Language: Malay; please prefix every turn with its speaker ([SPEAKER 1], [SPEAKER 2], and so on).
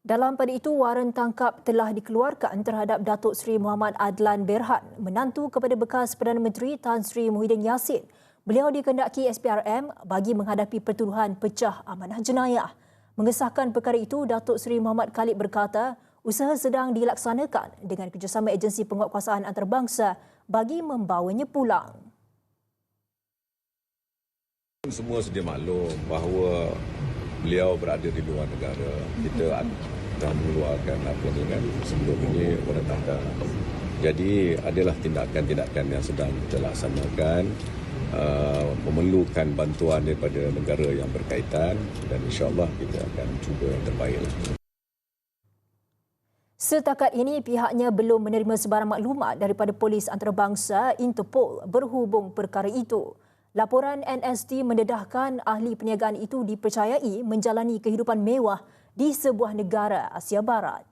[SPEAKER 1] Dalam pada itu, waran tangkap telah dikeluarkan terhadap Datuk Seri Muhammad Adlan Berhan, menantu kepada bekas Perdana Menteri Tan Sri Muhyiddin Yassin. Beliau dikendaki SPRM bagi menghadapi pertuduhan pecah amanah jenayah. Mengesahkan perkara itu, Datuk Seri Muhammad Khalid berkata, usaha sedang dilaksanakan dengan kerjasama agensi penguatkuasaan antarabangsa bagi membawanya pulang.
[SPEAKER 2] Semua sedia maklum bahawa beliau berada di luar negara. Kita dah mengeluarkan apa ni kan sebelum ini penetapan. Jadi adalah tindakan-tindakan yang sedang kita laksanakan uh, memerlukan bantuan daripada negara yang berkaitan dan insyaAllah kita akan cuba yang terbaik.
[SPEAKER 1] Setakat ini pihaknya belum menerima sebarang maklumat daripada polis antarabangsa Interpol berhubung perkara itu. Laporan NST mendedahkan ahli perniagaan itu dipercayai menjalani kehidupan mewah di sebuah negara Asia Barat.